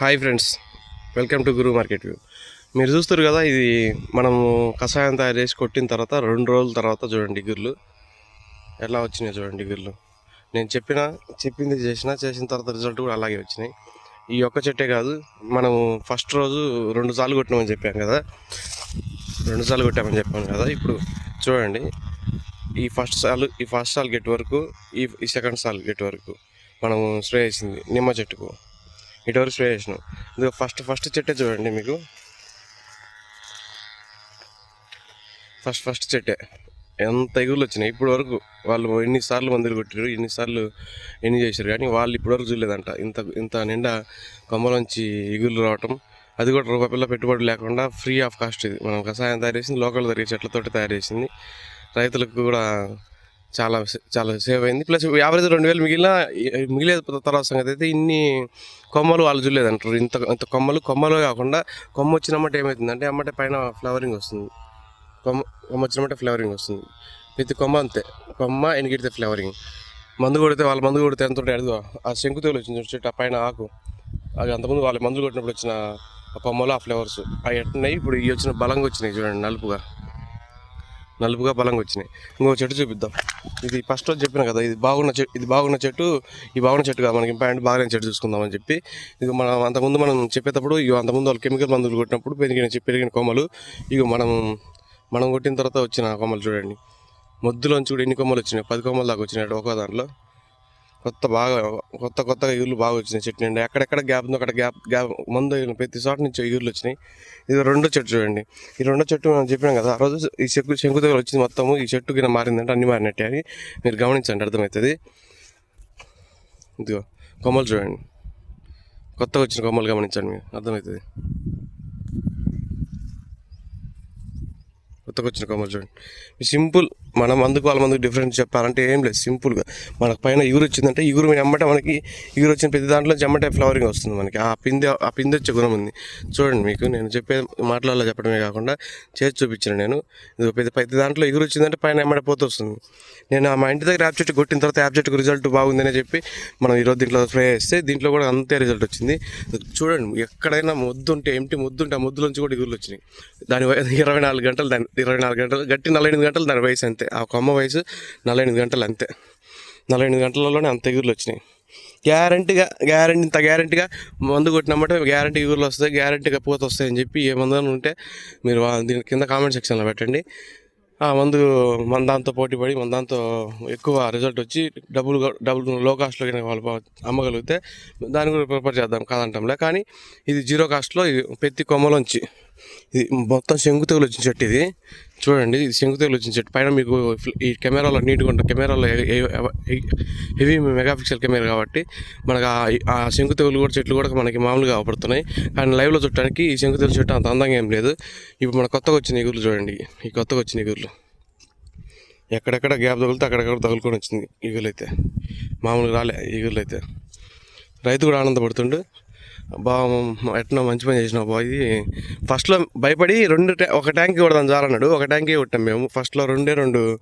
Hi friends welcome to Guru market view. మీరు చూస్తారు కదా ఇది మనము కషాయం తయారు చేసి కొట్టిన తర్వాత రెండు రోజుల తర్వాత చూడండి గుర్లు. ఎలా వచ్చినాయి చూడండి గుర్లు. నేను చెప్పిన చెప్పింది చేసిన చేసిన తర్వాత రిజల్ట్ కూడా అలాగే వచ్చినాయి. ఈ ఒక్క చెట్టే కాదు మనము ఫస్ట్ రోజు రెండు సార్లు కొట్టినామని చెప్పాం కదా. రెండు సార్లు కొట్టామని చెప్పాను కదా ఇప్పుడు చూడండి. ఈ ఫస్ట్ సాల్ ఈ ఫస్ట్ సాల్ గెట్ వరకు ఈ ఈ సెకండ్ సాల్ గెట్ వరకు మనము స్ప్రే చేసింది నిమ్మ చెట్టుకు. ఇటువరకు స్ప్రే చేసినాం. ఇది ఫస్ట్ ఫస్ట్ చెట్టే చూడండి మీకు. ఫస్ట్ ఫస్ట్ చెట్టే. ఎంత ఎగురులు వచ్చినాయి. ఇప్పటి వరకు వాళ్ళు ఎన్నిసార్లు మందులు కొట్టారు ఎన్నిసార్లు ఎన్ని చేశారు కానీ వాళ్ళు ఇప్పటివరకు చూడలేదంట. ఇంత ఇంత నిండా కొమ్మలోంచి ఎగురులు రావటం అది కూడా రూపాయి పిల్ల పెట్టుబడి లేకుండా ఫ్రీ ఆఫ్ కాస్ట్ ఇది. మనం కషాయం తయారు చేసింది లోకల్ తరిగే చెట్లతోటి తయారు చేసింది. రైతులకు కూడా చాలా సే- చాలా సేవ్ అయింది. ప్లస్ యావరేజ్ రెండు వేలు మిగిలిన మిగిలే తర్వాత సంగతి అయితే ఇన్ని కొమ్మలు వాళ్ళు చూడలేదు అంటారు ఇంత ఇంత కొమ్మలు కొమ్మలు కాకుండా కొమ్మ వచ్చినమ్మటే ఏమవుతుందంటే అమ్మటే పైన ఫ్లవరింగ్ వస్తుంది. కొమ్మ కొమ్మ వచ్చినమ్మటే ఫ్లవరింగ్ వస్తుంది. ప్రతి కొమ్మ అంతే. కొమ్మ ఎనికిడితే ఫ్లవరింగ్. మందు కొడితే వాళ్ళ మందు కొడితే ఎంత ఉంటాయి అడుగు. ఆ తెగులు వచ్చింది చెట్టు ఆ పైన ఆకు. అది అంతకుముందు వాళ్ళ మందులు కొట్టినప్పుడు వచ్చిన ఆ కొమ్మలు ఆ ఫ్లవర్స్. అవి ఎట్టున్నాయి ఇప్పుడు ఇవి వచ్చిన బలంగా వచ్చినాయి చూడండి నలుపుగా. నలుపుగా బలంగా వచ్చినాయి. ఇంకో చెట్టు చూపిద్దాం. ఇది ఫస్ట్ రోజు చెప్పిన కదా ఇది బాగున్న చెట్టు ఇది బాగున్న చెట్టు ఈ బాగున్న చెట్టు కాదు మనకి ఇంపాయింట్ బాగాలేని చెట్టు చూసుకుందామని చెప్పి. ఇక మనం అంతకుముందు మనం చెప్పేటప్పుడు ఇక అంతకుముందు వాళ్ళు కెమికల్ మందులు కొట్టినప్పుడు పెరిగిన పెరిగిన కొమ్మలు ఇక మనం మనం కొట్టిన తర్వాత వచ్చిన కొమ్మలు చూడండి. మొద్దులోంచి కూడా ఎన్ని కొమ్మలు వచ్చినాయి పది కొమ్మలు దాకా వచ్చినాయి ఒక్కో దాంట్లో. కొత్త బాగా కొత్త కొత్తగా ఇగుర్లు బాగా వచ్చినాయి చెట్టు నిండా ఎక్కడెక్కడ గ్యాప్ ఉందో అక్కడ గ్యాప్ గ్యాప్ మందు తగిలిన ప్రతి చోట నుంచి ఇగుర్లు వచ్చినాయి. ఇది రెండో చెట్టు చూడండి. ఈ రెండో చెట్టు మనం చెప్పినాం కదా ఆ రోజు ఈ చెక్కు శంకు దగ్గర వచ్చింది మొత్తము. ఈ చెట్టు కింద మారిందంటే అన్ని మారినట్టే అని మీరు గమనించండి అర్థమవుతుంది. ఇదిగో కొమ్మలు చూడండి. కొత్తగా వచ్చిన కొమ్మలు గమనించండి మీరు అర్థమవుతుంది. కొత్తగా వచ్చిన కొమ్మలు చూడండి. సింపుల్ మనం అందుకు వాళ్ళ మందుకు డిఫరెన్స్ చెప్పాలంటే ఏం లేదు సింపుల్గా మనకు పైన ఇగురు వచ్చిందంటే ఇగురు మీద ఎమ్మటే మనకి ఇగురు వచ్చిన ప్రతి దాంట్లో చెమ్మటే ఫ్లవరింగ్ వస్తుంది మనకి. ఆ పిందె ఆ పిందె వచ్చే గుణం ఉంది. చూడండి మీకు నేను చెప్పే మాటలలో చెప్పడమే కాకుండా చేసి చూపించిన నేను. ఇది ప్రతి ప్రతి దాంట్లో ఎగురు వచ్చిందంటే పైన ఎమ్మటే పోతూ వస్తుంది. నేను ఆ మా ఇంటి దగ్గర యాప్ చెట్టు కొట్టిన తర్వాత యాప్ చెట్టుకు రిజల్ట్ బాగుందని చెప్పి మనం ఈరోజు దీంట్లో స్ప్రే చేస్తే దీంట్లో కూడా అంతే రిజల్ట్ వచ్చింది. చూడండి ఎక్కడైనా ముద్దు ఉంటే ఎంటి ముద్దు ఉంటే ఆ ముద్దులోంచి కూడా ఎగురులు వచ్చినాయి. దాని ఇరవై నాలుగు గంటలు దాని ఇరవై నాలుగు గంటలు గట్టి నలభై ఎనిమిది గంటలు దాని వయసు అంతే. ఆ కొమ్మ వయసు నలభై ఎనిమిది గంటలు అంతే. నలభై ఎనిమిది గంటలలోనే అంత ఎగురులు వచ్చినాయి. గ్యారంటీగా గ్యారంటీ ఇంత గ్యారంటీగా మందు కొట్టినమాట గ్యారంటీ ఎగురులు వస్తాయి గ్యారంటీగా పూత వస్తాయని చెప్పి ఏ మందు ఉంటే మీరు దీని కింద కామెంట్ సెక్షన్లో పెట్టండి. ఆ మందు మన దాంతో పోటీ పడి మన దాంతో ఎక్కువ రిజల్ట్ వచ్చి డబ్బులు డబ్బులు లో కాస్ట్లో వాళ్ళు అమ్మగలిగితే దాని కూడా ప్రిపేర్ చేద్దాం కాదంటాంలే. కానీ ఇది జీరో కాస్ట్లో ప్రతి కొమ్మలోంచి ఇది మొత్తం శంకు తెగులు వచ్చిన చెట్టు ఇది. చూడండి ఇది శంకు తెగులు వచ్చిన చెట్టు. పైన మీకు ఈ కెమెరాలో నీట్గా ఉంటాయి కెమెరాలో హెవీ మెగా పిక్సెల్ కెమెరా కాబట్టి మనకు ఆ- శంకు తెగులు కూడా చెట్లు కూడా మనకి మామూలుగా అవపడుతున్నాయి కానీ లైవ్లో చూడటానికి ఈ శంకు తెగులు చెట్టు అంత అందంగా ఏం లేదు. ఇప్పుడు మన కొత్తగా వచ్చిన ఎగురులు చూడండి. ఈ కొత్తగా వచ్చిన ఎగురులు. ఎక్కడెక్కడ గ్యాప్ తగులితే అక్కడెక్కడ తగులుకొని వచ్చింది ఈగులు అయితే మామూలుగా రాలే ఈగులు అయితే రైతు కూడా ఆనందపడుతుండు. బాగా ఎట్లా మంచి పని చేసినావు బా ఇది. ఫస్ట్లో భయపడి రెండు ట్యా ఒక ట్యాంక్ కొడదాం చాలన్నాడు ఒక ట్యాంకే కొట్టాం మేము. ఫస్ట్లో రెండే రెండు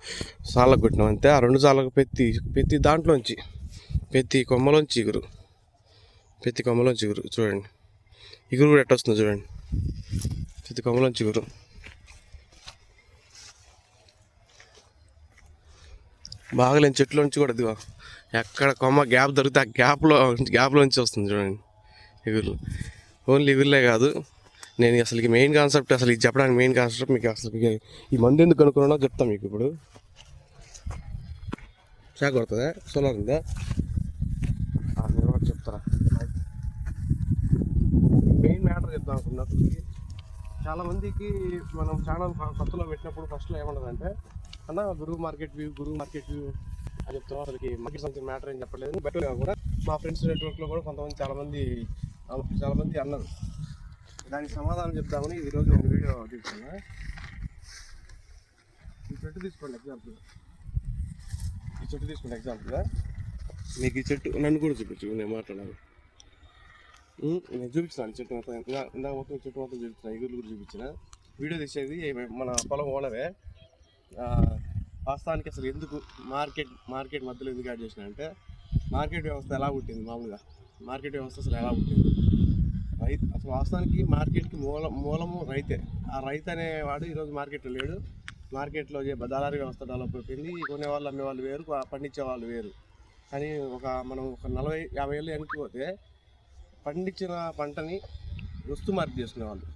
సార్లకు కొట్టినాం అంతే. ఆ రెండు సార్లకు పెత్తి పెత్తి దాంట్లోంచి పెత్తి కొమ్మలోంచి ఇగురు. పెత్తి కొమ్మలోంచి ఇగురు చూడండి. ఇగురు కూడా ఎట్ట వస్తుందో చూడండి. పెత్తి కొమ్మలోంచి ఇగురు. బాగలేని చెట్లు నుంచి కూడా ఇదిగో ఎక్కడ కొమ్మ గ్యాప్ దొరికితే ఆ గ్యాప్లో గ్యాప్లోంచి వస్తుంది చూడండి. ఇగురు ఓన్లీ ఇగురులే కాదు నేను అసలు మెయిన్ కాన్సెప్ట్ అసలు ఇది చెప్పడానికి మెయిన్ కాన్సెప్ట్ మీకు అసలు ఈ మందు ఎందుకు అనుకున్నానో చెప్తాను మీకు ఇప్పుడు. షాక్ కొడుతుందా? సోలార్ ఉందా? చెప్తారా? మెయిన్ మ్యాటర్ చెప్తాను అనుకున్నా. అసలుకి చాలా మందికి మనం ఛానల్ కొత్తలో పెట్టినప్పుడు ఫస్ట్లో ఏమన్నదంటే అన్న గురువు మార్కెట్ వ్యూ గురువు మార్కెట్ వ్యూ అని చెప్తున్నాం అసలుకి మార్కెట్ సంథింగ్ మ్యాటర్ ఏం చెప్పలేదు బట్ కూడా మా ఫ్రెండ్స్ నెట్వర్క్లో కూడా కొంతమంది చాలా మంది చాలా మంది అన్నారు. దానికి సమాధానం చెప్తామని ఈరోజు నేను వీడియో తీసుకున్నా ఈ చెట్టు తీసుకోండి ఎగ్జాంపుల్ ఈ చెట్టు తీసుకోండి ఎగ్జాంపుల్గా మీకు ఈ చెట్టు నన్ను కూడా చూపించు నేను మాట్లాడాలి. ఉమ్, నేను చూపించాను చెట్టు మొత్తం. ఇందా ఇందాక మొత్తం చెట్టు మొత్తం చూపించిన ఎగురు కూడా చూపించిన. వీడియో తీసేది మన పొలం ఓనరే. వాస్తవానికి అసలు ఎందుకు మార్కెట్ మార్కెట్ మధ్యలో ఎందుకు యాడ్ చేసిన అంటే మార్కెట్ వ్యవస్థ ఎలా పుట్టింది మామూలుగా? మార్కెట్ వ్యవస్థ అసలు ఎలా ఉంటుంది. రైతు అసలు వాస్తవానికి మార్కెట్కి మూలం మూలము రైతే. ఆ రైతు అనేవాడు ఈరోజు మార్కెట్లో లేడు. మార్కెట్లో దళారీ వ్యవస్థ డెవలప్ అయిపోయింది. కొనేవాళ్ళు అమ్మేవాళ్ళు వేరు పండించే వాళ్ళు వేరు. కానీ ఒక మనం ఒక నలభై యాభై ఏళ్ళు వెనుకపోతే పండించిన పంటని రుస్తు మార్పు చేసుకునే వాళ్ళు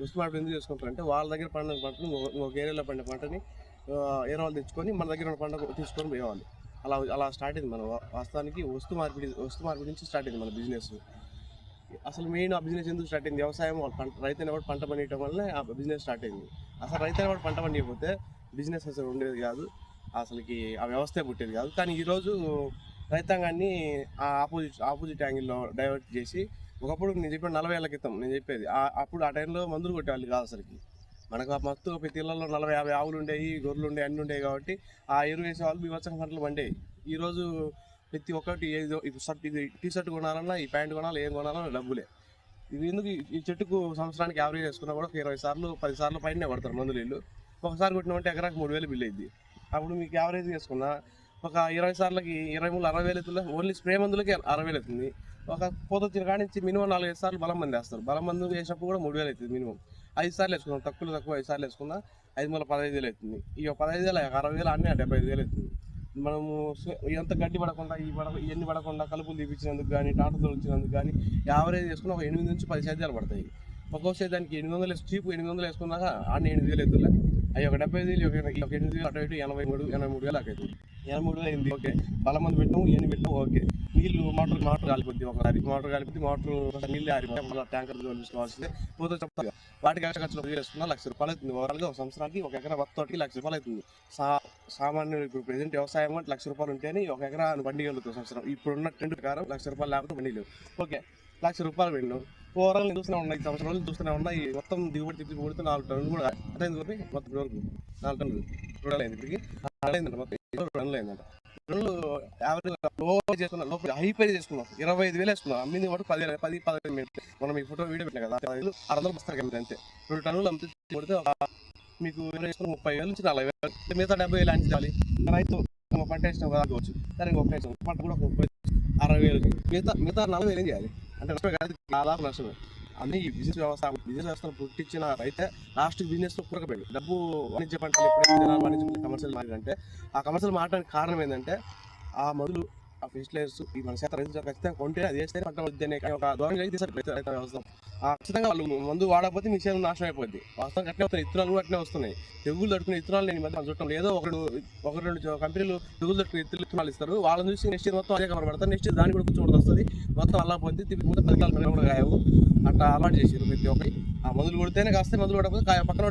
రుస్తు మార్పు ఎందుకు చేసుకుంటారంటే వాళ్ళ దగ్గర పండిన పంటను ఒక ఏరియాలో పండిన పంటని ఆ, ఏరే వాళ్ళు తెచ్చుకొని మన దగ్గర ఉన్న పంట తీసుకొని పోయేవాళ్ళు. అలా అలా స్టార్ట్ అయింది మన వాస్తవానికి వస్తు మార్పిడి వస్తు మార్పిడి నుంచి స్టార్ట్ అయింది మన బిజినెస్ అసలు మెయిన్ ఆ బిజినెస్ ఎందుకు స్టార్ట్ అయింది? వ్యవసాయం పంట రైతు అనేవాడు పంట పండియటం వల్లనే ఆ బిజినెస్ స్టార్ట్ అయింది. అసలు రైతు అనేవాడు పంట పండియకపోతే బిజినెస్ అసలు ఉండేది కాదు. అసలుకి ఆ వ్యవస్థే పుట్టేది కాదు. కానీ ఈరోజు రైతాంగాన్ని ఆ ఆపోజిట్ ఆపోజిట్ యాంగిల్లో డైవర్ట్ చేసి ఒకప్పుడు నేను చెప్పిన నలభై ఏళ్ళ క్రితం నేను చెప్పేది. ఆ- అప్పుడు ఆ టైంలో మందులు కొట్టేవాళ్ళు కాదు అసలుకి. మనకు ఆ మత్తు ప్రతి ఇళ్ళలో నలభై యాభై ఆవులు ఉండేవి గొర్రెలు ఉండేవి అన్నీ ఉండేవి కాబట్టి ఆ ఎరువు వేసే వాళ్ళు బీభత్సంగా పంటలు పండేవి. ఈరోజు ప్రతి ఒక్కటి ఏదో ఇప్పుడు షర్ట్ ఇది టీ షర్ట్ కొనాలన్నా ఈ ప్యాంట్ కొనాలి ఏం కొనాలన్నా డబ్బులే. ఇది ఎందుకు ఈ- చెట్టుకు సంవత్సరానికి యావరేజ్ వేసుకున్నా కూడా ఒక ఇరవై సార్లు పది సార్లు పైన మందులు ఇల్లు. ఒకసారి కొట్టినామంటే ఎకరాకి మూడు వేలు బిల్ అయింది అప్పుడు మీకు యావరేజ్ వేసుకున్నా ఒక ఇరవై సార్లకి ఇరవై మూడు అరవై వేలు అవుతుంది? ఓన్లీ స్ప్రే మందులకి అరవై వేలు అవుతుంది. ఒక పూత వచ్చిన కాడి నుంచి మినిమం నాలుగైదు సార్లు బలం మంది వేస్తారు. బలం మందు వేసినప్పుడు కూడా మూడు వేలు అవుతుంది మినిమం. ఐదు సార్లు వేసుకున్నాం. తక్కువ తక్కువ ఐదు సార్లు వేసుకున్నా ఐదు మూల పదహైదు వేలు అవుతుంది. ఇక పదహైదు వేలు అరవై వేలు అన్నీ డెబ్బై ఐదు వేలు అవుతుంది. మనము ఎంత గడ్డి పడకుండా ఈ పడ ఇవన్నీ పడకుండా కలుపులు తీపించినందుకు కానీ టాటా తొలిచినందుకు కానీ యావరేజ్ వేసుకుని ఒక ఎనిమిది నుంచి పది సేద్యాలు పడతాయి. ఒక్కొక్క సేదానికి ఎనిమిది వందలు చీపు ఎనిమిది వందలు వేసుకున్నాక అన్ని ఎనిమిది వేలు ఎత్తులే అవి ఒక డెబ్బై ఐదు వేలు ఒక ఎనిమిది వేలు అటు ఇటు ఎనభై మూడు ఎనభై మూడు వేలు అవుతుంది. ఎనభై మూడు వేలు అయింది ఓకే. బలమంది పెట్టాము ఎన్ని పెట్టాము ఓకే. నీళ్ళు మోటార్ మోటార్ కాలిపోద్ది ఒకసారి. మోటార్ కాలిపోద్ది మోటార్ నీళ్ళు ఆరిపోయి మళ్ళీ ట్యాంకర్ తీసుకోవాల్సిందే పోతే చెప్తారు. వాటికి ఎక్స్ట్రా ఖర్చులు వేసుకున్నా లక్ష రూపాయలు అవుతుంది. ఓవరాల్గా ఒక సంవత్సరానికి ఒక ఎకరా వత్తోటికి లక్ష రూపాయలు అవుతుంది. సా సామాన్యుడు ఇప్పుడు ప్రెసెంట్ వ్యవసాయం అంటే లక్ష రూపాయలు ఉంటేనే ఒక ఎకరా బండి వెళ్తుంది సంవత్సరం. ఇప్పుడున్న ట్రెండ్ ప్రకారం లక్ష రూపాయలు లేకపోతే పండిగలు ఓకే. లక్ష రూపాయలు వెళ్ళు. ఓవరాల్ చూస్తూనే ఉన్నాయి. సంవత్సరం రోజులు చూస్తూనే ఉన్నాయి. మొత్తం దిగుబడి తిప్పి కొడితే నాలుగు టన్నులు కూడా అంటే మొత్తం వరకు నాలుగు టన్నులు. చూడలేదు ఇప్పటికి. నాలుగు అయిందంట మొత్తం. రెండు టన్నులు అయిందంట టన్నులు యావరేజ్లో చేసుకున్నాం లో హై పై ఇరవై ఐదు వేలు వేసుకున్నాం. అమ్మింది కూడా పది పది పదిహేను మినిట్లు మనం ఈ ఫోటో వీడియో పెట్టినా కదా ఐదు ఆరు వందలు కదా అంతే. రెండు టన్నులు అమ్మితే కొడితే మీకు ఇరవై వేసుకుని ముప్పై వేలు నుంచి నలభై వేలు. మిగతా డెబ్బై వేలు అంచాలి రైతు పంట వేసిన కదా కావచ్చు సరే ఇంకొక పంట కూడా ఒక ముప్పై అరవై వేలు. మిగతా మిగతా నలభై వేలు ఏం చేయాలి? అంటే నష్టమే కాదు దాదాపు నష్టమే. అన్ని ఈ బిజినెస్ వ్యవస్థ బిజినెస్ వ్యవస్థను పుట్టించిన రైతే లాస్ట్ బిజినెస్లో కూరకపోయాడు డబ్బు వాణిజ్య పంటలు ఎప్పుడైతే వాణిజ్య కమర్షియల్ మార్కెట్ ఆ కమర్షియల్ మారడానికి కారణం ఏంటంటే ఆ మందులు ఆ ఫెస్టిలైజర్స్ ఈ మన శాతం రైతులు ఖచ్చితంగా కొంటే అది వేస్తే పంట వద్దనే ఒక ధోరణి అయితే తీసారు రైతు రైతు వ్యవస్థ. ఖచ్చితంగా వాళ్ళు మందు వాడకపోతే మీ చేను నాశనం అయిపోద్ది. వాస్తవం అట్లే వస్తున్నాయి ఇత్తనాలు కూడా అట్లే వస్తున్నాయి. తెగులు తట్టుకునే ఇత్తనాలు నేను మధ్య చూడటం లేదో. ఏదో ఒకడు ఒక రెండు కంపెనీలు తెగులు తట్టుకునే ఇత్తనాలు ఇస్తారు. వాళ్ళని చూసి నెక్స్ట్ ఇయర్ మొత్తం అదే కవర్ పడతారు. నెక్స్ట్ దాని దాన్ని కూడా కూర్చోవడం వస్తుంది. మొత్తం అలా పొంది తిరిగి ముందు పది కాలం కూడా కాయవు. అట్లా అలవాటు చేసారు ప్రతి ఒక్కరి. ఆ మందులు కొడితేనే కాస్తే మందులు కొట్టకపోతే కాయ పక్కన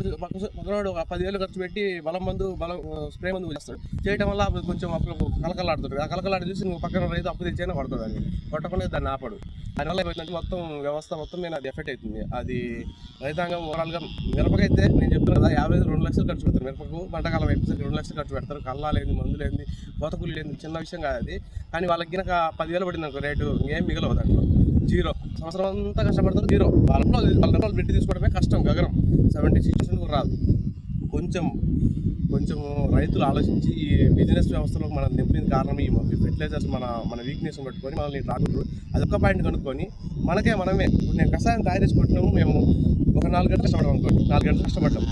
పక్కనోడు ఒక పదివేలు ఖర్చు పెట్టి బలం మందు బలం స్ప్రే మందు చేస్తాడు చేయడం వల్ల కొంచెం అప్పుడు కలకలాడుతుంది ఆ కలకలాడి చూసి నువ్వు పక్కన రైతు అప్పు తెచ్చైనా పడుతుంది అని. కొట్టకుండా దాన్ని ఆపడు. దానివల్ల ఏమైందంటే మొత్తం వ్యవస్థ మొత్తం మీద అది ఎఫెక్ట్ అవుతుంది. అది రైతాంగం ఓవరాల్గా మిరపకైతే నేను చెప్తున్నా కదా యాభై రెండు లక్షలు ఖర్చు పెడతారు. మిరపకు పంటకాలం అయిపోతే రెండు లక్షలు ఖర్చు పెడతారు. కళ్ళాలేంది లేదు మందు లేని కోత కూలి చిన్న విషయం కాదు అది. కానీ వాళ్ళకి గినక పదివేలు పడింది అనుకో రేటు ఇంకేం మిగలవు దాంట్లో. జీరో. సంవత్సరం అంతా కష్టపడతారు జీరో. వాళ్ళ వాళ్ళ రూపాయలు తీసుకోవడమే కష్టం గగనం. సెవెంటీ సిక్స్ కూడా రాదు. కొంచెం కొంచెం రైతులు ఆలోచించి ఈ బిజినెస్ వ్యవస్థలో మనం నింపిన కారణం ఈ ఫెర్టిలైజర్స్ మన మన వీక్నెస్ పట్టుకొని మనల్ని తాగుతారు అదొక పాయింట్ కనుక్కొని మనకే మనమే. ఇప్పుడు నేను కషాయం తయారు చేసుకుంటున్నాము మేము ఒక నాలుగు గంటలు కష్టపడడం అనుకోండి. నాలుగు గంటలు కష్టపడ్డాం.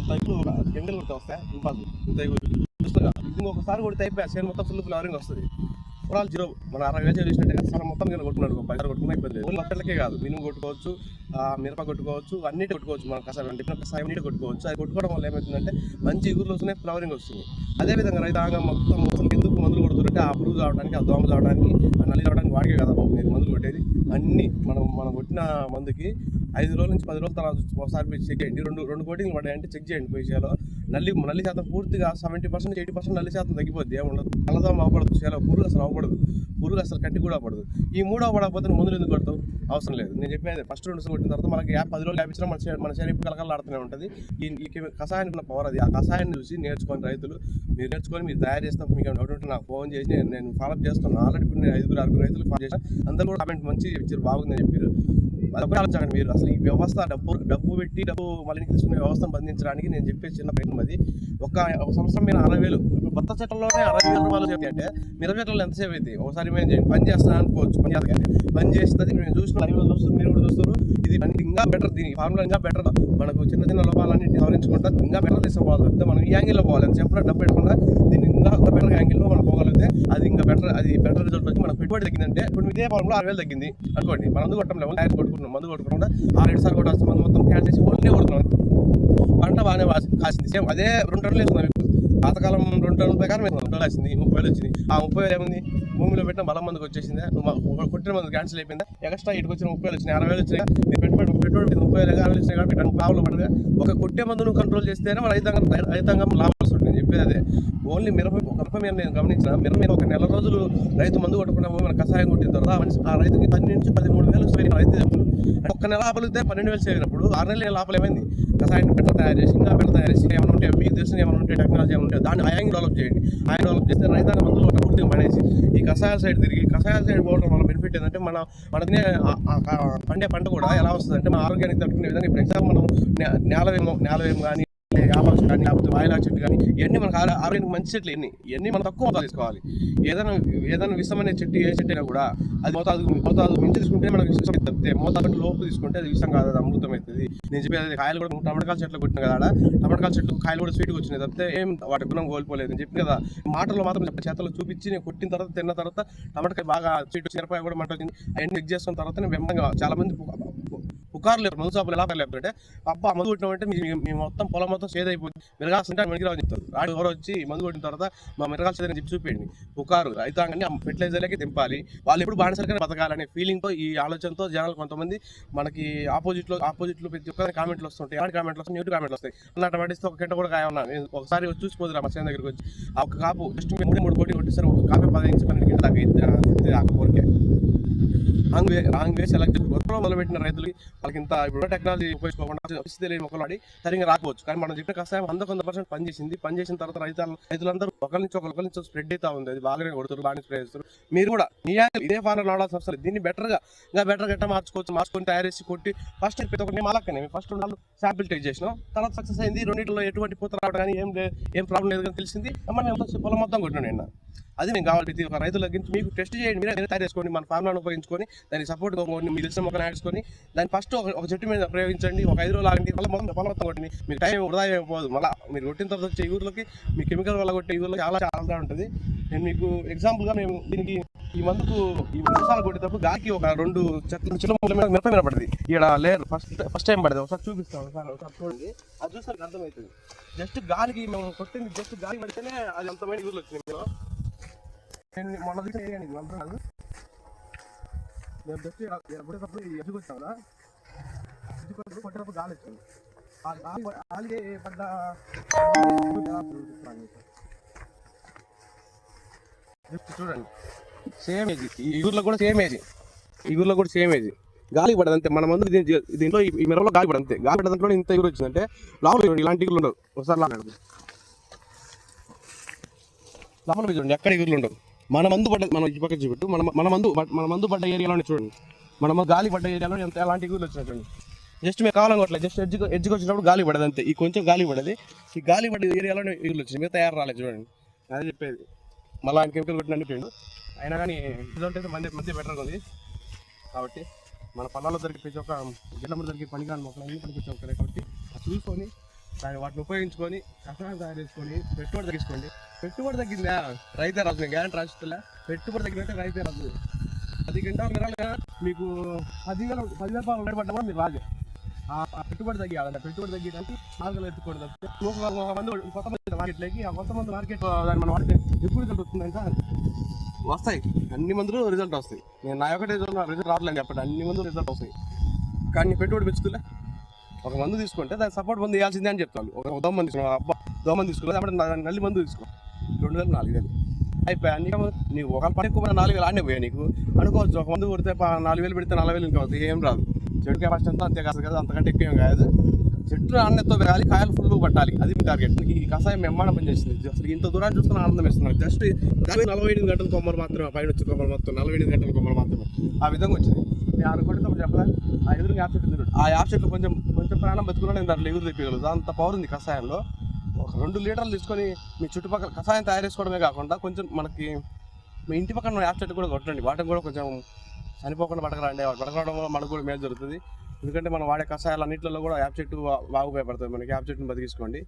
ఇంత ఎక్కువ కెమికల్ కొడితే వస్తాయి ఇంపాసిబుల్. ఇంత ఎక్కువ ఇంకొకసారి కొడితే అయిపోయి సేల్ మొత్తం ఫుల్ ఫ్లవరింగ్ వస్తుంది. ఓవరాల్ జీరో మన అరవై వేలు చేసినట్టే కదా సార్ మొత్తం కింద కొట్టుకున్నాడు పైసలు కొట్టుకున్నా ఇబ్బంది ఓన్లీ లక్షలకే కాదు మినుము కొట్టుకోవచ్చు ఆ, మిరప కొట్టుకోవచ్చు అన్నిటి కొట్టుకోవచ్చు మన కసాయం అంటే కసాయం అన్నిటి కొట్టుకోవచ్చు. అది కొట్టుకోవడం వల్ల ఏమవుతుందంటే మంచి ఇగురులు వస్తున్నాయి ఫ్లవరింగ్ వస్తుంది. అదేవిధంగా రైతాంగం మొత్తం మొత్తం ఎందుకు మందులు కొడుతుంటే ఆ పురుగు కావడానికి ఆ దోమ కావడానికి ఆ నల్లి కావడానికి వాడికే కదా బాబు మీరు మందులు కొట్టేది. అన్ని మనం మనం కొట్టిన మందుకి ఐదు రోజుల నుంచి పది రోజుల తర్వాత ఒకసారి పోయి చెక్ చేయండి. రెండు రెండు కోటింగ్లు పడ్డాయంటే చెక్ చేయండి పొజిషన్లో నల్లి నల్లి శాతం పూర్తిగా సెవెంటీ పర్సెంట్ ఎయిటీ పర్సెంట్ నల్లి శాతం తగ్గిపోద్ది ఏమి ఉండదు. అవ్వకూడదు చేలో పురుగు అసలు అవ్వకూడదు పురుగు అసలు కట్టి కూడా అవ్వకూడదు ఈ మూడో పడకపోతే ముందు మందులు ఎందుకు కొడతాం అవసరం లేదు. నేను చెప్పేది ఫస్ట్ రెండు కొట్టిన తర్వాత మనకి యాప్ పది రోజులు యాభై మన శరీరం మన శరీరం కలకలాడుతూనే ఉంటుంది. ఈ కషాయానికి ఉన్న పవర్ అది. ఆ కషాయాన్ని చూసి నేర్చుకొని రైతులు. మీరు నేర్చుకొని మీరు తయారు చేస్తాం మీకు డౌట్ ఉంటే నాకు ఫోన్ చేసి నేను నేను ఫాలో చేస్తున్నాను ఆల్రెడీ ఇప్పుడు నేను ఐదుగురు ఆరుగురు రైతులు ఫాలో చేశాను అందరూ కూడా కామెంట్ మంచి ఇచ్చారు బాగుందని చెప్పారు అదొకటి ఆలోచించండి మీరు. అసలు ఈ వ్యవస్థ డబ్బు డబ్బు పెట్టి డబ్బు మళ్ళీ తీసుకునే వ్యవస్థను బంధించడానికి నేను చెప్పే చిన్న ప్రయత్నం అది. ఒక సంవత్సరం మీద అరవై వేలు ఇప్పుడు కొత్త చట్టంలోనే అరవై వేల రూపాయలు చెప్పి అంటే మిరప చట్టంలో ఎంతసేపు అయితే ఒకసారి మేము చేయండి. పని చేస్తాను అనుకోవచ్చు పని చేస్తాను పని చేస్తుంది మేము చూసిన లైవ్ చూస్తున్నారు మీరు కూడా చూస్తారు ఇది ఇంకా బెటర్ దీని ఫార్ములా ఇంకా బెటర్ మనకు చిన్న చిన్న లోపాలన్నింటినీ సవరించుకుంటా ఇంకా బెటర్ తీసుకోవాలి మనం ఈ యాంగిల్లో పోవాలి. అని చెప్పిన డబ్బు పెట్టకుండా దీన్ని ఇంకా ఇంకా బెటర్ యాంగిల్లో మనం పోగలిగితే అది ఇంకా బెటర్ అది బెటర్ రిజల్ట్ వచ్చి మనకు పెట్టుబడి తగ్గిందంటే ఇప్పుడు ఇదే ఫార్ములా ఆరు వేలు తగ్గింది అనుకోండి మనం మందు కొట్టడం లేవు టైర్ కొట్టుకున్నాం. మందు కొట్టుకుంటా ఆరు ఏడు సార్లు కొట్టాల్సి మందు మొత్తం క్యాన్ చేసి ఓన్లీ కొడుతున్నాం. పంట బాగానే కాసింది. సేమ్ అదే రెండు టన్నులు వేసుకున్నాం పాతకాలం రెండు టన్నుల ప్రకారం రెండు టన్నులు వచ్చింది ముప్పై వేలు వచ్చింది. ఆ ముప్పై వేలు ఏముంది? భూమిలో పెట్టిన బలం మందికి వచ్చేసింది. కొట్టిన మందు క్యాన్సిల్ అయిపోయింది. ఎక్స్ట్రా ఇటుకు వచ్చిన ముప్పై వేలు వచ్చినాయి అరవై వేలు వచ్చినాయి. పెట్టుబడి పెట్టుబడి ముప్పై వేలు అరవై వేలు వచ్చినాయి కాబట్టి రెండు లాభంలో పడదు. ఒక కొట్టే మందును కంట్రోల్ చేస్తేనే మన రైతాంగం రైతాంగం లాభాలు వస్తుంది. నేను చెప్పేది అదే. ఓన్లీ మిరప తప్ప మీరు నేను గమనించిన మీరు మీరు ఒక నెల రోజులు రైతు మందు కొట్టకుండా మన కషాయం కొట్టిన తర్వాత ఆ రైతుకి పది నుంచి పదిమూడు వేలు సేవింగ్ రైతు చెప్తున్నాడు. ఒక్క నెల ఆపలితే పన్నెండు వేలు సేవినప్పుడు ఆరు నెలలు లాభాలు ఏమైంది కషాయం పెట్ట తయారు చేసి ఇంకా పెట్ట తయారు చేసి ఏమైనా ఉంటే మీకు తెలిసిన ఏమైనా ఉంటే టెక్నాలజీ ఏమైనా ఉంటే దాన్ని ఆయాంగి డెవలప్ చేయండి ఆయన డెవలప్ చేస్తే రైతాంగ మందులు ఒక పూర్తిగా పడేసి ఈ కషాయాల సైడ్ తిరిగి కషాయాల సైడ్ పోవడం వల్ల బెనిఫిట్ ఏంటంటే మన మన తినే పండే పంట కూడా ఎలా వస్తుందంటే మన ఆరోగ్యానికి తట్టుకునే విధంగా ఇప్పుడు ఎగ్జాంపుల్ మనం నేలవేమో నేలవేమో కానీ యాపాస్ కానీ లేకపోతే వాయిలా చెట్టు కానీ ఇవన్నీ మనకు ఆరోగ్యానికి మంచి చెట్లు ఎన్ని ఇవన్నీ మనం తక్కువ మోతాదు తీసుకోవాలి. ఏదైనా ఏదైనా విషమైన చెట్టు ఏ చెట్టు అయినా కూడా అది మోతాదు మోతాదు మించి తీసుకుంటే మనకు విషం తప్పితే మోతాదు లోపు తీసుకుంటే అది విషం కాదు అది అమృతం అవుతుంది. నేను చెప్పేది అది కాయలు కూడా టమాటకాల చెట్లు కొట్టిన కదా ఆడ టమాటకాల చెట్లు కాయలు కూడా స్వీట్గా వచ్చినాయి. తప్పితే ఏం వాటి గుణం కోల్పోలేదు. అని చెప్పి కదా మాటల్లో మాత్రం చేతలు చూపించి నేను కొట్టిన తర్వాత తిన్న తర్వాత టమాటకాయ బాగా స్వీట్ మిరపాయ కూడా మంట వచ్చింది అవన్నీ చెక్ చేసుకున్న తర్వాత నేను వెంబడంగా చాలా మంది పుకార్లు లేరు మందు షాపులు ఎలా లేకపోతే అబ్బా మందు కొట్టినామంటే మీ మొత్తం పొలం మొత్తం సేద మిరగాల్సి మిరగాల్సింటే వెనక్కి రావని చెప్తారు ఆడు ఎవరో వచ్చి మందు కొట్టిన తర్వాత మా మిరగాలు సేదని చెప్పి చూపించండి. పుకారు రైతాంగాన్ని ఫెర్టిలైజర్లకి దింపాలి. వాళ్ళు ఎప్పుడు బానిసరికనే బతకాలనే ఫీలింగ్తో ఈ ఆలోచనతో జనాలు కొంతమంది మనకి ఆపోజిట్లో ఆపోజిట్లో ప్రతి ఒక్కరి కామెంట్లు వస్తుంటాయి. ఎలాంటి కామెంట్లు వస్తాయి? న్యూట్ కామెంట్లు వస్తాయి. అన్నట్టు పడిస్తే ఒక గంట కూడా కాయమన్నా. నేను ఒకసారి వచ్చి చూసిపోతున్నా మా చేను దగ్గరికి వచ్చి. ఒక కాపు జస్ట్ మూడు మూడు కోటి కొట్టేసారు ఒక కాపీ పది పన్నెండు గంటల దాకా ఇది, wrong way wrong way select చేసి మొదలుపెట్టిన రైతులకి వాళ్ళకి ఇంత ఇప్పుడు టెక్నాలజీ ఉపయోగించుకోకుండా పరిస్థితి లేని మొక్కలు ఆడి సరిగ్గా రాకపోవచ్చు. కానీ మనం చెప్పిన కషాయం వంద కొంత పర్సెంట్ పని చేసింది పని చేసిన తర్వాత రైతులు రైతులందరూ ఒకరి నుంచి ఒకరి నుంచి స్ప్రెడ్ అవుతా ఉంది. అది బాగానే కొడుతారు బాగానే స్ప్రే చేస్తారు మీరు కూడా మీ ఇదే ఫార్మర్ రావడం సంస్థలు దీన్ని బెటర్గా ఇంకా బెటర్గా ఎట్లా మార్చుకోవచ్చు? మార్చుకొని తయారు చేసి కొట్టి ఫస్ట్ ప్రతి ఒక్కటి మేము ఫస్ట్ నాలుగు శాంపిల్ టేక్ చేసినాం. తర్వాత సక్సెస్ అయింది. రెండింటిలో ఎటువంటి పూత రావడం కానీ ఏం ఏం ప్రాబ్లం లేదు కానీ తెలిసింది. మనం పొలం మొత్తం కొట్టినా నిన్న. అది మేము కావాలి. ప్రతి ఒక్క రైతుల గురించి మీకు టెస్ట్ చేయండి. మీరే తయారు చేసుకోండి మన ఫార్ములాను ఉపయోగించుకొని దానికి సపోర్ట్ కొన్ని మీకు తెలిసిన మొక్కలు యాడ్చుకొని దాన్ని ఫస్ట్ ఒక చెట్టు మీద ప్రయోగించండి. ఒక ఐదు రోజులు ఆగండి. మళ్ళీ మొత్తం పొలం మొత్తం కొట్టండి. మీకు టైం వృధా అయిపోదు మళ్ళీ మీరు కొట్టిన తర్వాత వచ్చే ఊర్లకి మీ కెమికల్ వల్ల కొట్టే ఊర్లో చాలా చాలా ఉంటుంది. నేను మీకు ఎగ్జాంపుల్గా మేము దీనికి ఈ మందుకు ఈ మసాలా కొట్టేటప్పుడు గాలికి ఒక రెండు చెట్ల చిన్న ముక్కల మీద మిరప మీద పడింది ఇక్కడ లేరు. ఫస్ట్ ఫస్ట్ టైం పడింది. ఒకసారి చూపిస్తాను. సార్ ఒకసారి చూడండి. అది చూస్తే అర్థమవుతుంది. జస్ట్ గాలికి మేము కొట్టింది జస్ట్ గాలి పడితేనే అది అంతమైన యూజ్లో వచ్చింది మేము నేను మొన్న చూసిన ఏరియా నీకు అంతా కాదు. నేను జస్ట్ ఎప్పుడేటప్పుడు ఎదుగుతాం కదా. ఎదుగుతున్నప్పుడు కొట్టేటప్పుడు గాలి వచ్చింది. ఆ గాలి గాలి పడ్డ? జస్ట్ చూడండి. Same age. ఈ ఊర్లో కూడా సేమ్ ఏజ్. ఈ ఊర్లో కూడా సేమ్ ఏజ్. గాలి పడదు అంతే మన ముందు దీంట్లో ఈ మిరపలో గాలి పడదు అంతే గాలి పడదు దాంట్లో ఇంత ఎగురు వచ్చిందంటే లోపల చూడండి, ఇలాంటి ఇగులు ఉండవు. ఒకసారి లాగా లోపల చూడండి. ఎక్కడ ఇగురులు ఉండవు? మన మందు పడ్డ మనం ఈ పక్క చూపెట్టు. మన మన మందు మన మందు పడ్డ ఏరియాలోనే చూడండి. మన గాలి పడ్డ ఏరియాలో ఎంత ఎలాంటి ఊళ్ళు వచ్చినా చూడండి. జస్ట్ మేము కావాలనుకోవట్లేదు జస్ట్ ఎడ్జ్ ఎడ్జ్కి వచ్చినప్పుడు గాలి పడదు అంతే. ఈ కొంచెం గాలి పడది. ఈ గాలి పడ్డ ఏరియాలోనే ఊళ్ళు వచ్చినాయి మీరు తయారు రాలేదు చూడండి. అదే చెప్పేది. మళ్ళీ ఆయన కెమికల్ కొట్టిన అనిపోయిండు అయినా కానీ రిజల్ట్ అయితే మంది మంచి బెటర్గా ఉంది. కాబట్టి మన పొలాల్లో దొరికి ప్రతి ఒక్క గిడ్లమ్మ దొరికి పనికిరాని మొక్కలు అన్ని పనికి ఒక్కరే కాబట్టి చూసుకొని దాన్ని వాటిని ఉపయోగించుకొని కష్టాన్ని తయారు చేసుకొని పెట్టుబడి తగ్గించుకోండి. పెట్టుబడి తగ్గిందా రైతే రాదు నేను గ్యారెంటీ పెట్టుబడి తగ్గినట్టే రైతే రాదు పది గంటల మిరాలుగా మీకు పదివేల పదివేల రూపాయలు ఉండబడ్డా కూడా మీరు రాదు ఆ పెట్టుబడి తగ్గియాలంటే పెట్టుబడి తగ్గడానికి మార్గాలు ఎత్తుకోవడం ఒక మంది కొత్త మంది మార్కెట్లోకి. ఆ కొత్త మంది మార్కెట్ దాన్ని మనం వాడితే ఎప్పుడు రిజల్ట్ వస్తుందంట? వస్తాయి. అన్ని మందులు రిజల్ట్ వస్తాయి. నేను నా ఒకటే రిజల్ట్ రావట్లేదు చెప్పండి అన్ని మందులు రిజల్ట్ వస్తాయి. కానీ పెట్టుబడి పెంచుతులే ఒక మందు తీసుకుంటే దాని సపోర్ట్ మందు వేయాల్సిందే అని చెప్తాను. ఒక దోమ మంది తీసుకున్నావు? అబ్బా దోమ మంది కాబట్టి అప్పుడు నల్లి మందు తీసుకో. రెండు వేలు నాలుగు వేలు అయిపోయా? నీకు నీకు ఒక పని ఎక్కువ నాలుగు వేలు ఆడే పోయా నీకు? అనుకోవచ్చు ఒక మందు కొడితే నాలుగు వేలు పెడితే నలభై వేలు ఇంకా ఏం రాదు. చెట్టు కెపాసిటీ అంతా అంతే కాదు కదా అంతకంటే ఎక్కువ ఏం కాదు. చెట్టు నాణ్యతతో పెరగాలి కాయలు ఫుల్ పట్టాలి. అది మీ టార్గెట్ ఈ కషాయం మెమ్మానం పనిచేసింది అసలు ఇంత దూరాన్ని చూస్తున్న ఆనందం ఇస్తున్నారు జస్ట్ నలభై ఎనిమిది గంటల కొమ్మలు మాత్రమే పైన వచ్చి కొమ్మలు మొత్తం నలభై ఎనిమిది గంటల కొమ్మలు మాత్రమే. ఆ విధంగా వచ్చింది. నేను అనుకుంటే కొట్టేటప్పుడు ఆ ఎదురు యాప్ చెట్టు ఆ యాప్ చెట్లు కొంచెం కొంచెం ప్రాణం బతుకున్నా నేను దాంట్లో ఎగురు తెప్పగలదు అంత పవర్ ఉంది కషాయంలో. ఒక రెండు లీటర్లు తీసుకొని మీ చుట్టుపక్కల కషాయం తయారు చేసుకోవడమే కాకుండా కొంచెం మనకి మీ ఇంటి పక్కన యాప్ చెట్టు కూడా కొట్టండి. వాటికి కూడా కొంచెం చనిపోకుండా బతకరండి. బతకడం వల్ల మనకు కూడా మేలు జరుగుతుంది. ఎందుకంటే మనం వాడే కషాయాలు అన్నింటిలో కూడా యాప్ చెట్టు బాగా ఉపయోగపడుతుంది మనకి యాప్ చెట్టుని బతికించుకోండి.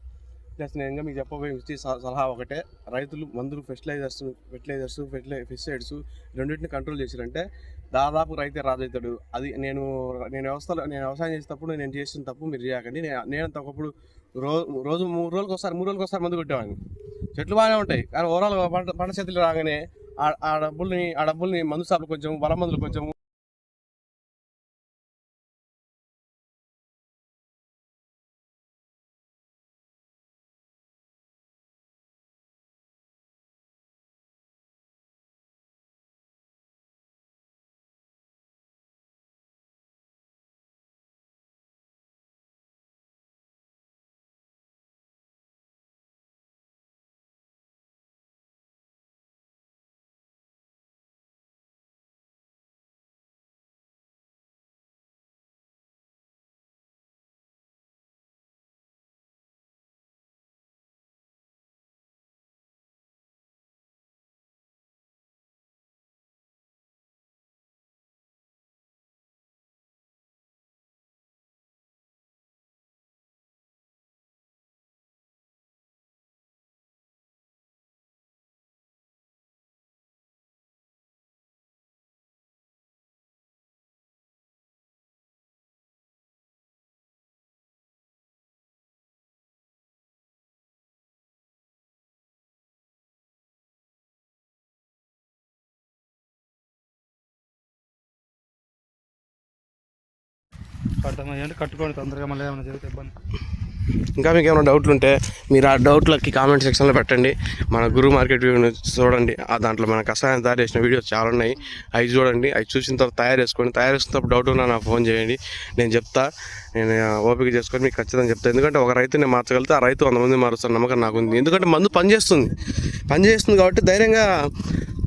ప్లస్ నేను ఇంకా మీకు చెప్పబోయే ఇచ్చే స- సలహా ఒకటే. రైతులు మందులు ఫెర్టిలైజర్స్ ఫెర్టిలైజర్స్ ఫెర్టిలై ఫెస్టిసైడ్స్ రెండింటిని కంట్రోల్ చేసిరంటే దాదాపు రైతే రాజవుతాడు అది నేను నేను వ్యవస్థలో నేను వ్యవసాయం చేసేటప్పుడు నేను చేసిన తప్పు మీరు చేయకండి. నేను నేను ఒకప్పుడు రోజు రోజు మూడు రోజులకు ఒకసారి మూడు రోజులకు ఒకసారి మందు కొట్టేవాడిని. చెట్లు బాగానే ఉంటాయి కానీ ఓవరాల్ పంట పంట చేతులు రాగానే ఆ- డబ్బుల్ని ఆ డబ్బుల్ని మందు షాపులు కొంచెం వల మందులు కొంచెం అర్థమయ్యండి కట్టుకోండి తొందరగా మళ్ళీ ఏమైనా జరిగితే ఇబ్బంది. ఇంకా మీకు ఏమైనా డౌట్లు ఉంటే మీరు ఆ డౌట్లకి కామెంట్ సెక్షన్లో పెట్టండి. మన గురు మార్కెట్ వ్యూని చూడండి. ఆ దాంట్లో మన కష్టాన్ని తయారు చేసిన వీడియోస్ చాలా ఉన్నాయి. అవి చూడండి. అవి చూసిన తర్వాత తయారు చేసుకోండి. తయారు చేసినప్పుడు డౌట్ ఉన్నా నాకు ఫోన్ చేయండి. నేను చెప్తా. నేను ఓపిక చేసుకొని మీకు ఖచ్చితంగా చెప్తాను ఎందుకంటే ఒక రైతుని మార్చగలితే ఆ రైతు వంద మంది మారుస్తాను నమ్మకం నాకు ఉంది. ఎందుకంటే మందు పనిచేస్తుంది. పనిచేస్తుంది కాబట్టి ధైర్యంగా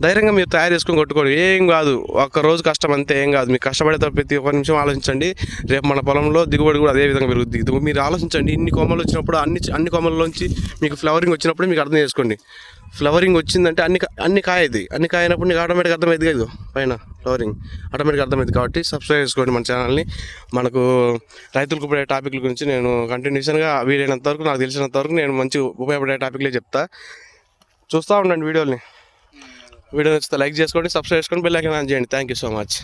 ధైర్యంగా మీరు తయారు చేసుకొని కొట్టుకోండి. ఏం కాదు. ఒక్క రోజు కష్టం అంతే ఏం కాదు. మీకు కష్టపడే ప్రతి ఒక్క నిమిషం ఆలోచించండి. రేపు మన పొలంలో దిగుబడి కూడా అదే విధంగా పెరుగుద్ది. మీరు ఆలోచించండి. ఇన్ని కొమ్మలు వచ్చినప్పుడు అన్ని అన్ని కొమ్మల్లోంచి మీకు ఫ్లవరింగ్ వచ్చినప్పుడు మీకు అర్థం చేసుకోండి. ఫ్లవరింగ్ వచ్చిందంటే అన్ని అన్ని కాయది. అన్ని కాయనప్పుడు నీకు ఆటోమేటిక్ అర్థమైంది కదా పైన ఫ్లవరింగ్. ఆటోమేటిక్ అర్థమైంది కాబట్టి సబ్స్క్రైబ్ చేసుకోండి మన ఛానల్ని. మనకు రైతులకు ఉపయోగపడే టాపిక్ల గురించి నేను కంటిన్యూషన్గా వీలైనంత వరకు నాకు తెలిసినంత వరకు నేను మంచి ఉపయోగపడే టాపిక్లే చెప్తా. చూస్తూ ఉండండి వీడియోని వీడియో నచ్చితే లైక్ చేసుకోండి సబ్స్క్రైబ్ చేసుకోండి బెల్ ఐకాన్ ఆన్ చేయండి. Thank you so much